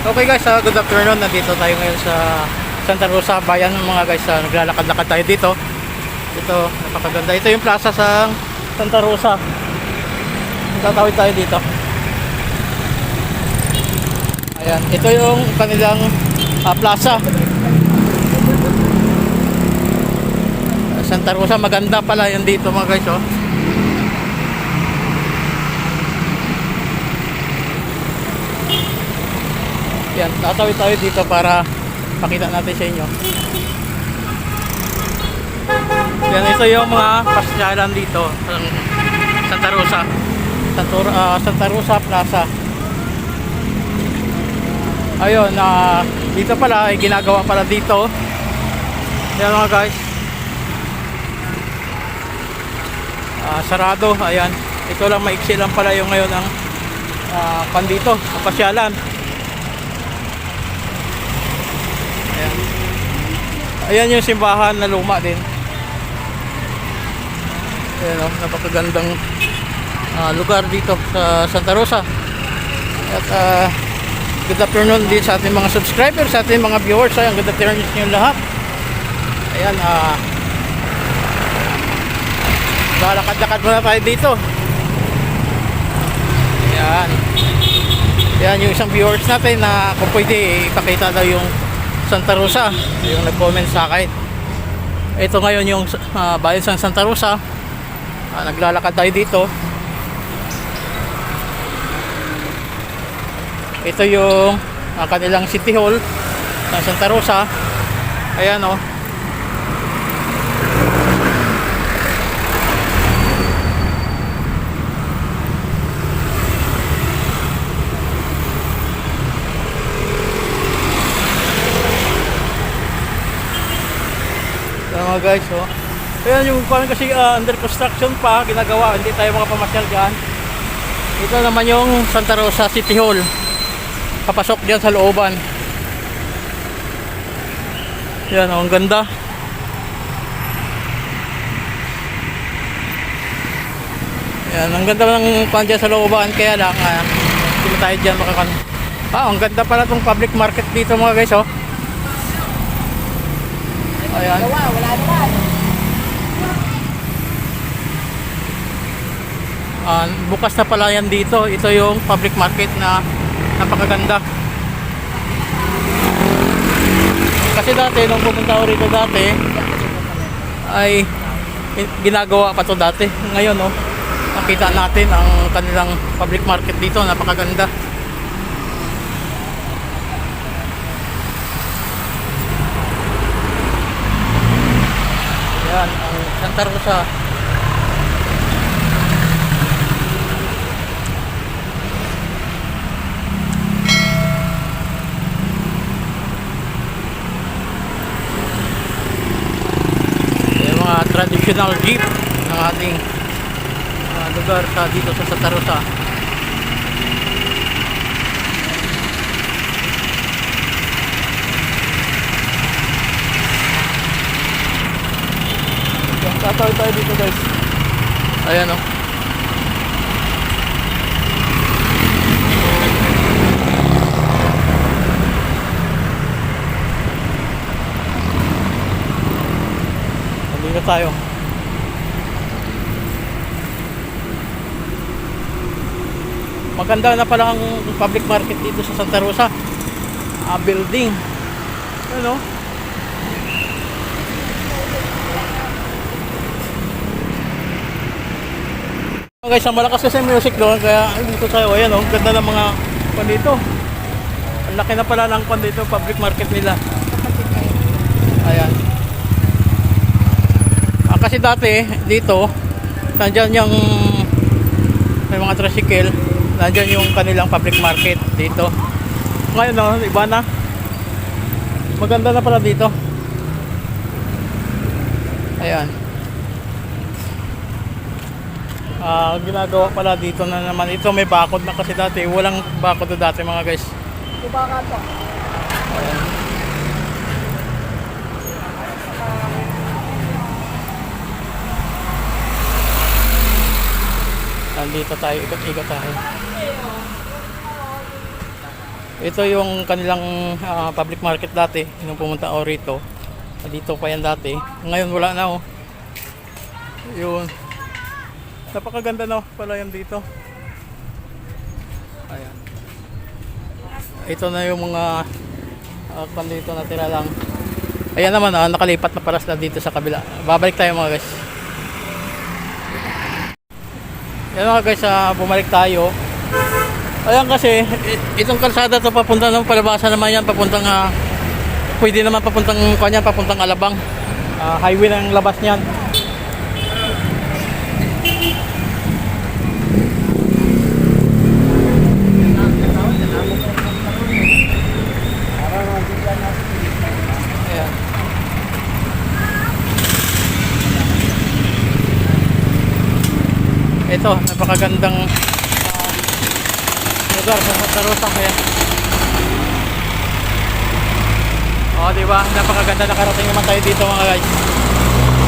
Okay guys, uh, good afternoon. Nandito tayo ngayon sa Santa Rosa, bayan mga guys. Uh, naglalakad-lakad tayo dito. Ito, napakaganda. Ito yung plaza sa Santa Rosa. Tatawid tayo dito. Ayan, ito yung kanilang ah, plaza. Santa Rosa, maganda pala yan dito mga guys. Oh. Yan, tatawid tayo dito para pakita natin sa inyo. Yan, ito yung mga pasyalan dito sa Santa Rosa. Santa, ah, Santa Rosa Plaza. Ayun, na dito pala, ay ginagawa pala dito. Yan mga guys. Ah, sarado, ayan. Ito lang maiksi lang pala yung ngayon ang uh, pandito, pasyalan. Ayan. Ayan yung simbahan na luma din. Ayan o, napakagandang ah, lugar dito sa Santa Rosa. At ah, good afternoon din sa ating mga subscribers, sa ating mga viewers. Ayan, good afternoon sa inyo lahat. Ayan, ah, lalakad-lakad muna tayo dito. Ayan. Ayan yung isang viewers natin na kung pwede ipakita daw yung Santa Rosa. Yung nag-comment sa akin. Ito ngayon yung uh, bayan sa Santa Rosa. Ah, naglalakad tayo dito. Ito yung ah, kanilang city hall ng Santa Rosa. Ayan o oh. Ayan guys, oh. Ayan yung parang kasi ah, under construction pa, ginagawa, hindi tayo mga pamasyal dyan. Ito naman yung Santa Rosa City Hall. Papasok dyan sa looban. Yan, oh, ang ganda. Yan, ang ganda ng dyan sa looban, kaya lang, ah, hindi tayo dyan makakan. Ah, ang ganda pala tong public market dito mga guys, oh. Ayan. Gawa, wala naman. Ah, bukas na pala yan dito. Ito yung public market na napakaganda. Kasi dati, nung pupunta ako rito dati, ay eh, ginagawa pa to dati. Ngayon, no, nakita natin ang kanilang public market dito. Napakaganda. Yan, ang Santa Rosa. yung mga traditional jeep ng ating ah, lugar sa dito sa Santa Rosa. Tatawid tayo dito guys. Ayan o. Nandito tayo. Maganda na pala ang public market dito sa Santa Rosa. Ah, building. Ano? Guys, ang malakas kasi music doon kaya ay, dito tayo, ayan oh, ganda ng mga pan dito. Ang laki na pala ng pan dito, public market nila. Ayan. Ah, kasi dati dito, nandyan yung may mga tricycle, nandyan yung kanilang public market dito. Ngayon no, iba na. Maganda na pala dito. Ayan. Ah, ginagawa pala dito na naman. Ito may bakod na kasi dati. Walang bakod na dati mga guys. Kubaka to. Nandito tayo, ikot-ikot tayo. Ito yung kanilang ah, public market dati, nung pumunta ako rito. Dito pa yan dati. Ngayon wala na oh. Yun. Napakaganda na pala yan dito. Ayan. Ito na yung mga uh, dito natira lang. Ayan naman ah, nakalipat na pala sila dito sa kabila. Babalik tayo mga guys. Yan mga guys, ah, bumalik tayo. Ayan kasi, itong kalsada to papunta ng palabasa naman yan, papuntang, ah, pwede naman papuntang, kanya, papuntang Alabang. Ah, highway ng labas niyan. Ayan. Ito, napakagandang ah, lugar sa Santa Rosa kaya. Oh, di ba? Napakaganda nakarating naman tayo dito mga guys.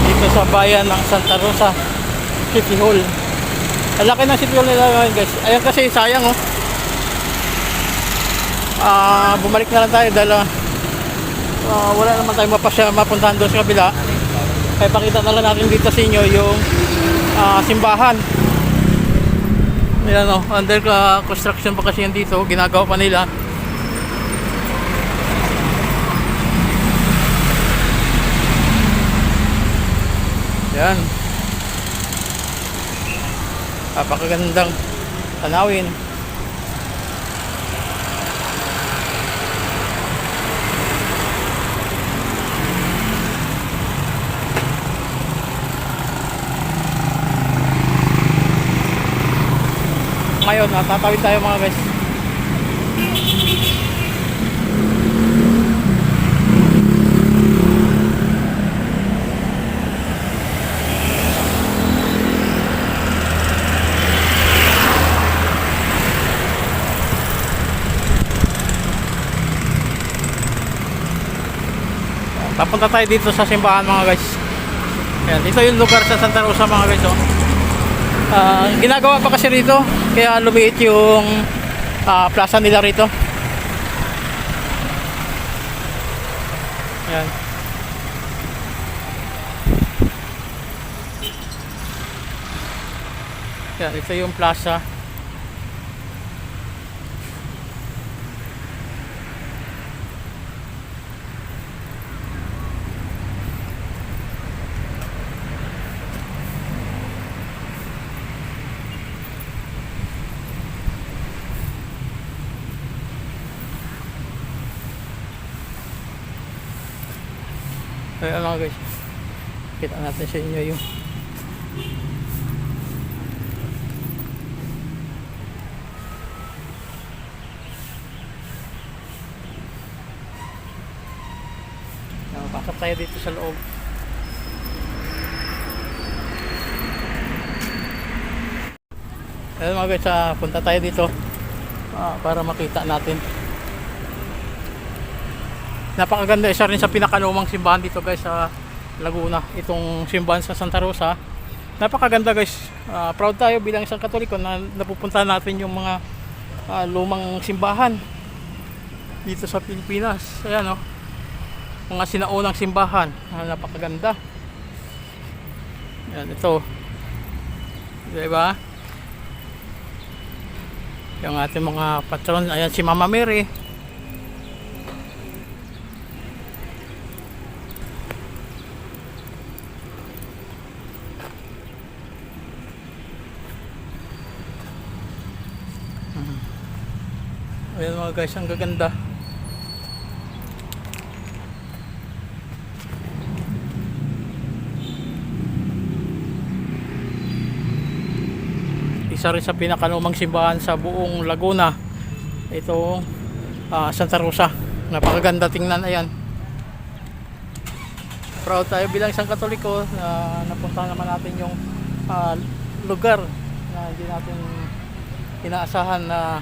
Dito sa bayan ng Santa Rosa City Hall. Ang laki ng City Hall nila guys. Ayan kasi sayang oh. Ah, bumalik na lang tayo dahil ah, ah, wala naman tayong mapasya, mapuntahan doon sa kabila. Kaya pakita na lang natin dito sa inyo yung ah, simbahan. Yan o, under construction pa kasi yan dito, ginagawa pa nila. Yan. Napakagandang tanawin. Ah, tatawid tayo mga guys. Papunta tayo dito sa simbahan mga guys. Ayan, dito yung lugar sa Santa Rosa mga guys. Oh. Ah, ginagawa pa kasi rito kaya lumiit yung ah, plaza nila rito. Yan yan ito yung plaza Kaya lang guys. Kita natin sa inyo yung Pasok tayo dito sa loob. Ayun mga guys, ah, punta tayo dito ah, para makita natin. Napakaganda isa rin sa pinakalumang simbahan dito guys sa Laguna. Itong simbahan sa Santa Rosa. Napakaganda guys. Ah, proud tayo bilang isang Katoliko na napupunta natin yung mga ah, lumang simbahan dito sa Pilipinas. Ayan oh. Mga sinaunang simbahan. Ah, napakaganda. Ayan ito. Diba? Yung ating mga patron. Ayan si Mama Mary. Ayan mga guys, ang gaganda. Isa rin sa pinakalumang simbahan sa buong Laguna. Ito, ah, Santa Rosa. Napakaganda tingnan, ayan. Proud tayo bilang isang katoliko na napunta naman natin yung ah, lugar na hindi natin inaasahan na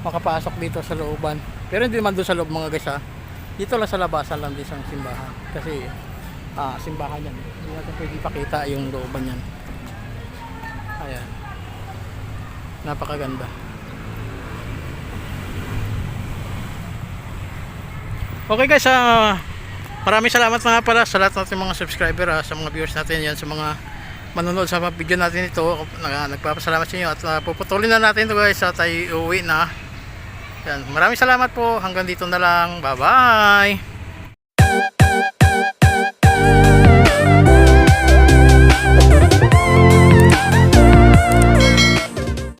makapasok dito sa looban. Pero hindi naman doon sa loob mga guys ha. Dito lang sa labasan lang din sa simbahan. Kasi ah, simbahan yan. Hindi natin pwede ipakita yung looban yan. Ayan. Napakaganda. Okay guys, ah, maraming salamat mga pala sa lahat natin mga subscriber, ah, sa mga viewers natin yan, sa mga manonood sa video natin ito. Nag- Nagpapasalamat sa inyo at ah, puputulin na natin ito guys at tayo uuwi na. Yan. Maraming salamat po. Hanggang dito na lang. Bye-bye.